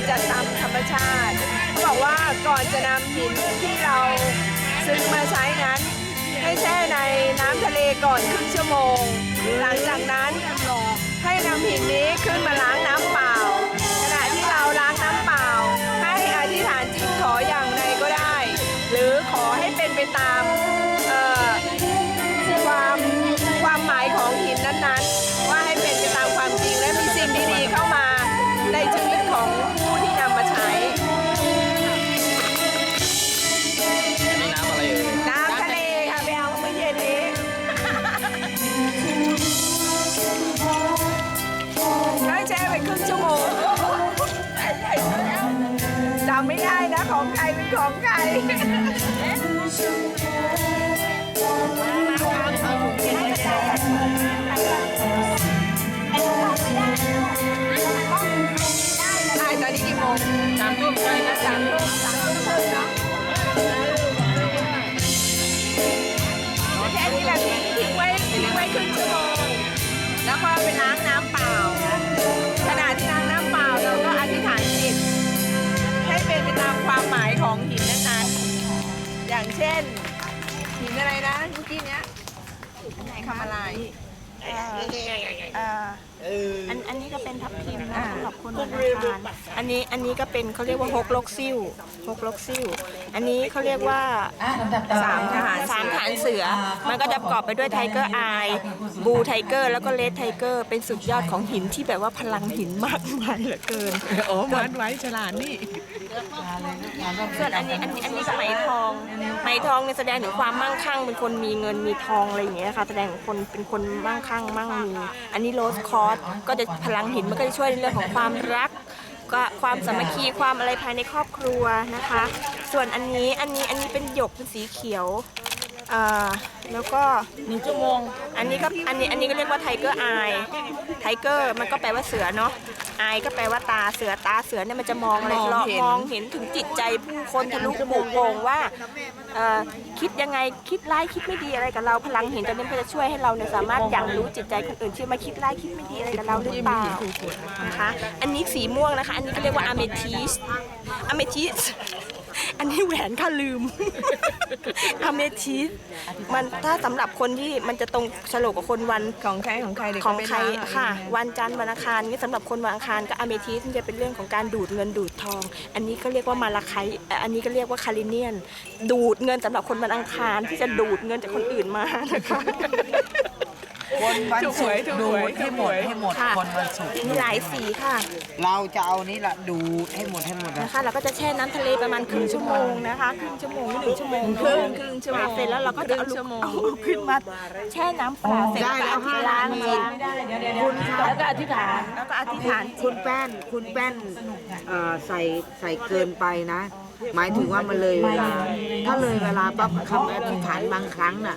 ดจากตามธรรมชาติเขาบอกว่าก่อนจะนำหินที่เราซื้อมาใช้นั้น ให้แช่ในน้ำทะเลก่อนครึ่งชั่วโมง หลังจากนั้นให้นำหินนี้ขึ้นมา ไม่ได้นะ ของใครเป็นของใคร อย่างเช่นหินอะไรนะเมื่อกี้เนี้ยทำอะไรอั นอันนี้ก็เป็นทับทิมนะสำหรับคนวันอังคารอันนี้อันนี้ก็เป็นเขาเรียกว่าฮกลกซิ่วฮกลกซิ่ว อันนี้เขาเรียกว่าสามทหารสามฐานเสือ มันก็จะประกอบไปด้วยไทเกอร์ไอบูไทเกอร์แล้วก็เลดไทเกอร์ เป็นสุดยอดของหินที่แบบว่าพลังหินมากมายเหลือเกินโอ้มันไว้ฉลาดนี่ส่วนอันนี้อันนี้อันนี้ก็ไหมทองไหมทองเนี่ยแสดงถึงความมั่งคั่งเป็นคนมีเงินมีทองอะไรอย่างเงี้ยค่ะแสดงถึงคนเป็นคนมั่งคั่งมั่งมี อันนี้โรสคอร์สก็จะพลังหินมันก็จะช่วยในเรื่องของความรักก็ความสามัคคีความอะไรภายในครอบครัวนะคะ ส่วนอันนี้อันนี้อันนี้เป็นหยกเป็นสีเขียว อ่าแล้วก็หนึ่งชั่วโมง อันนี้ก็อันนี้อันนี้ก็เรียกว่าไทเกอร์ไอไทเกอร์มันก็แปลว่าเสือเนาะไอก็แปลว่าตาเสือตาเสือเนี่ยมันจะมองอะไรมองเลาะเห็น มองเห็นถึงจิตใจผู้คนทะลุปุโปร่งว่าเอ่อคิดยังไงคิดร้ายคิดไม่ดีอะไรกับเราพลังเห็นตอนนี้มันจะช่วยให้เราเนี่ยสามารถอย่างรู้จิตใจคนอื่นที่มาคิดร้ายคิดไม่ดีอะไรกับเราหรือเปล่านะคะ อันนี้สีม่วงนะคะ อันนี้ก็เรียกว่าอะเมทิสอะเมทิส อันนี้แหวนค่ะลืมอะเมทิสมันถ้าสำหรับคนที่มันจะตรงฉลกกับคนวันของใครของใครเดี๋ยวของก็ไปใครล้างเอาค่ะ วันจันทร์วันอังคารนี่สำหรับคนวันอังคารก็อะเมทิสจะเป็นเรื่องของการดูดเงินดูดทอง อันนี้ก็เรียกว่ามาลาไคต์เอ่ออันนี้ก็เรียกว่าคาริเนียน ดูดเงินสำหรับคนวันอังคารที่จะดูดเงินจากคนอื่นมานะคะ คนวันถูกหศุวยกร์ถูกดูหวย ดให้หมดให้หมดค่ะ คนวันศุกร์มีหลายสีค่ะ เราจะเอานี่ละดูดให้หมดให้หมดนะนะคะเราก็จะแช่น้ำทะเลประมาณครึ่งชั่วโมงนะคะครึ่งชั่วโมงหรือหนึ่งชั่วโมงครึ่งครึ่งชั่วโมงเสร็จแล้วเราก็จะเอาครึ่งชั่วโมงเอาขึ้นมาแช่น้ำเปล่าเสร็จแล้วก็อธิษฐานจิตคุณครับแล้วก็อธิษฐานแล้วก็อธิษฐานจิคุตณแป้นคุณแป้นเอ่อใส่ใส่เกินไปนะ หมายถึงว่ามันเลยเวลา ถ้าเลยเวลาปั๊บคำอธิษฐานบางครั้งน่ะ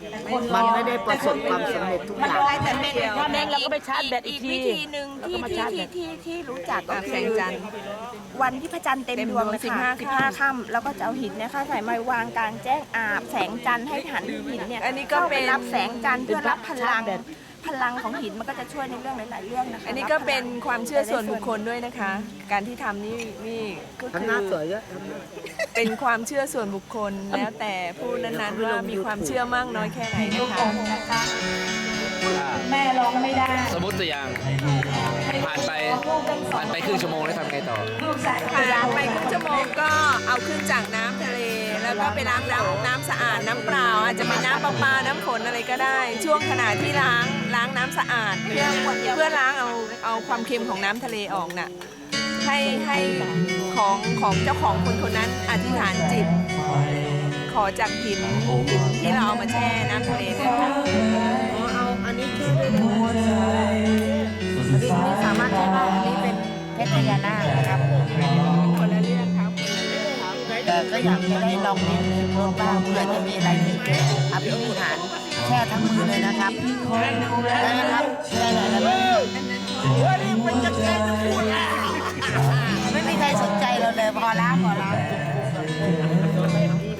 มันไม่ได้ประสบความสำเร็จทุกอย่าง แต่เป็นถ้าแม่เราก็ไปชาร์จแบตอีกวิธีหนึ่งที่ที่ที่ที่ที่รู้จักก็อะคืแสงอจันทร์วันที่พระจันทร์เต็มเต็มดดววงงเลยสิบค่ะห้าสิบห้าค่ำแล้วก็จะเอาหินเนะคะใส่มาวางกลางแจ้งอาบแสงจันทร์ให้หันหินเนี่ยอันนี้ก็เข้าเป็ไปนรับแสงจันทร์เพื่อรับพลัง พลังของหินมันก็จะช่วยในเรื่องหลาย ๆ เรื่องนะคะอันนี้ก็เป็นความเชื่อส่วนบุคคลด้วยนะคะ การที่ทำนี่นี่ก็คืทำหน้าสวยเยอะเป็นความเชื่อส่วนบุคคลแล้วแต่ผู้นั้นๆว่ามีความเชื่อมากน้อยแค่ไหนนะคะแม่ร้องไม่ได้สมมติตัวอย่างผ่านไปผ่านไปครึ่งชั่วโมงแล้วทำไงต่อ ลูกสายผ่านไปครึ่งชั่วโมงก็เอาขึ้นจากน้ำทะเลแล้ว ก็ไปล้างน้ำน้ำสะอาดน้ำเปล่า อาจจะเป็นน้ำประปาน้ำฝนอะไรก็ได้ ช่วงขณะที่ล้างล้างน้ำสะอาด เพื่อเพื่อล้างเอาเอาความเค็มของน้ำทะเลออกน่ะให้ให้ของของเจ้าของคนคนนั้นอธิษฐานจิต ขอจากหินหินที่เราเอามาแช่น้ำทะเลเนี่ยค่ะเอาอันนี้ช่ด้วยอันนี้สามารถใช้ได้อันนี้เป็นเพชรพญานาคนะครับ อยากจะได้ลองเรียนรู้เพิ่มบ้างเพื่อจะมีอะไรที่อภินิหารแช่ทั้งมือเลยนะครับได้ไหมครับได้เลยนะครับ